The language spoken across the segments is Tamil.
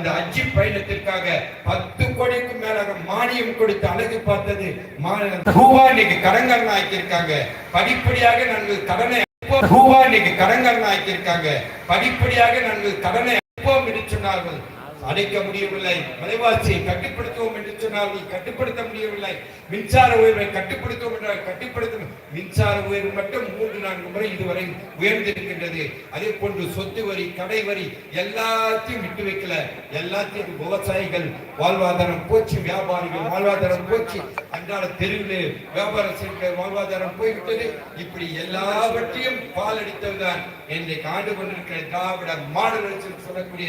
அந்த அஜி பயணத்திற்காக பத்து கோடிக்கும் மேல மானியம் கொடுத்து அழகு பார்த்தது ரூபா இன்னைக்கு கடன்கள் ஆக்கியிருக்காங்க படிப்படியாக நாங்கள் கடனை ரூபா இன்னைக்கு கடன்கள் ஆக்கியிருக்காங்க படிப்படியாக நாங்கள் கடனை அனுப்போம் என்று சொன்னார்கள். அடைக்க முடியவில்லை. மலைவாசியை கட்டுப்படுத்தவும் என்று கட்டுப்படுத்த முடியவில்லை. மின்சார உயர்வை கட்டுப்படுத்தும் என்றால் கட்டுப்படுத்த மின்சார உயர்வு மட்டும் மூன்று நான்கு முறை இதுவரை உயர்ந்திருக்கின்றது. அதே போன்று சொத்து வரி கடை வரி எல்லாத்தையும் விட்டு வைக்கல. எல்லாத்தையும் விவசாயிகள் வாழ்வாதாரம் போச்சு வியாபாரிகள் வாழ்வாதாரம் போச்சு. அன்றாட தெருவில் வியாபாரம் செய்கிற வாழ்வாதாரம் போய்விட்டது. இப்படி எல்லாவற்றையும் பாலடித்ததுதான் இன்றைக்கு காண்டு கொண்டிருக்கிற திராவிட மாடல் அரசு சொல்லக்கூடிய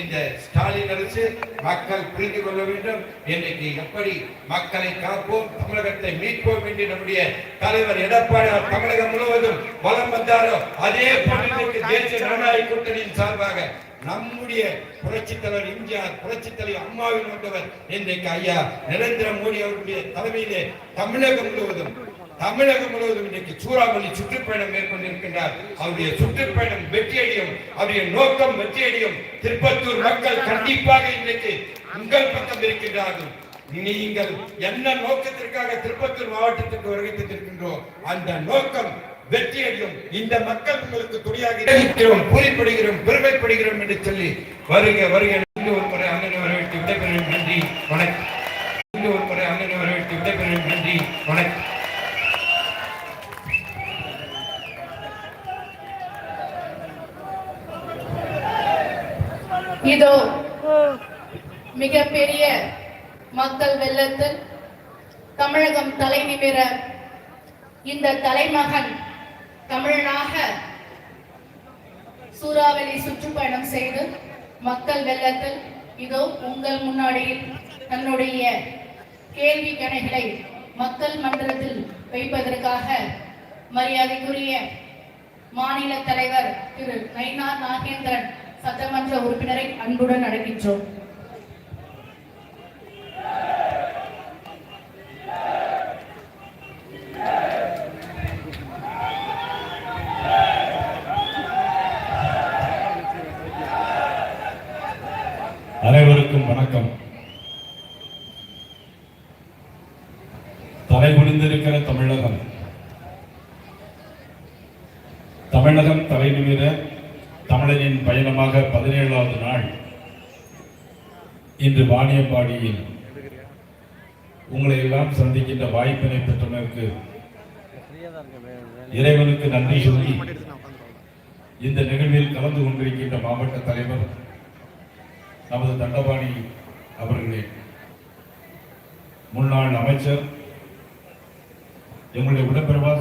இந்த ஸ்டாலின் அரசு. மக்கள் புரிந்து கொள்ள வேண்டும். இன்றைக்கு எப்படி மக்களை காப்போம் தமிழகத்தை மீட்போம் என்று நம்முடைய தலைவர் எடப்பாடியார் தமிழகம் முழுவதும் வளம் வந்தாரோ அதே போன்று தேசிய ஜனநாயக கூட்டணியின் சார்பாக நம்முடைய புரட்சி தலைவர் எம்ஜிஆர் புரட்சி தலைவர் அம்மாவின் வந்தவர் இன்றைக்கு ஐயா நரேந்திர மோடி அவர்களுடைய தலைமையிலே தமிழகம் முழுவதும் தமிழகம் முழுவதும் இன்றைக்கு சூறாவளி சுற்றுப்பயணம் மேற்கொண்டிருக்கின்றார். அவருடைய சுற்றுப்பயணம் வெற்றியடையும் அவருடைய நோக்கம் வெற்றியடையும். திருப்பத்தூர் மக்கள் கண்டிப்பாக இன்றைக்கு உங்கள் பக்கம் இருக்கின்றார்கள். நீங்கள் என்ன நோக்கத்திற்காக திருப்பத்தூர் மாவட்டத்திற்கு வருகை தந்திருக்கின்றோம் அந்த நோக்கம் வெற்றியடையும். இந்த மக்கள் உங்களுக்கு துணியாக இருக்கிறோம் பூரிப்படுகிறோம் பெருமைப்படுகிறோம் என்று சொல்லி வருக வருக ஒரு முறை அண்ணனை வரவேற்று விடைபெறும் நன்றி வணக்கம். இன்னும் ஒரு முறை அண்ணனை வரவேற்று விடைபெறும் நன்றி வணக்கம். இதோ மிகப்பெரிய மக்கள் வெள்ளத்தில் தமிழகம் தலை நிமிர இந்த தலைமகன் தமிழனாக சூறாவளி சுற்றுப்பயணம் செய்து மக்கள் வெள்ளத்தில் இதோ உங்கள் முன்னாடியில் தன்னுடைய கேள்வி கணைகளை மக்கள் மன்றத்தில் வைப்பதற்காக மரியாதைக்குரிய மாநில தலைவர் திரு நயினார் நாகேந்திரன் சட்டமன்ற உறுப்பினரை அன்புடன் அழைக்கின்றோம். அனைவருக்கும் வணக்கம். தலைகுனிந்திருக்கிற தமிழகம். தமிழகம் தலைநிமிர தமிழனின் பயணமாக பதினேழாவது நாள் இன்று வாணியம்பாடியில் உங்களை எல்லாம் சந்திக்கின்ற வாய்ப்பினை பெற்றதற்கு இறைவனுக்கு நன்றி சொல்லி இந்த நிகழ்வில் கலந்து கொண்டிருக்கின்ற மாவட்ட தலைவர் நமது தண்டபாணி அவர்களே முன்னாள் அமைச்சர் எங்களுடைய உடன்பிறவா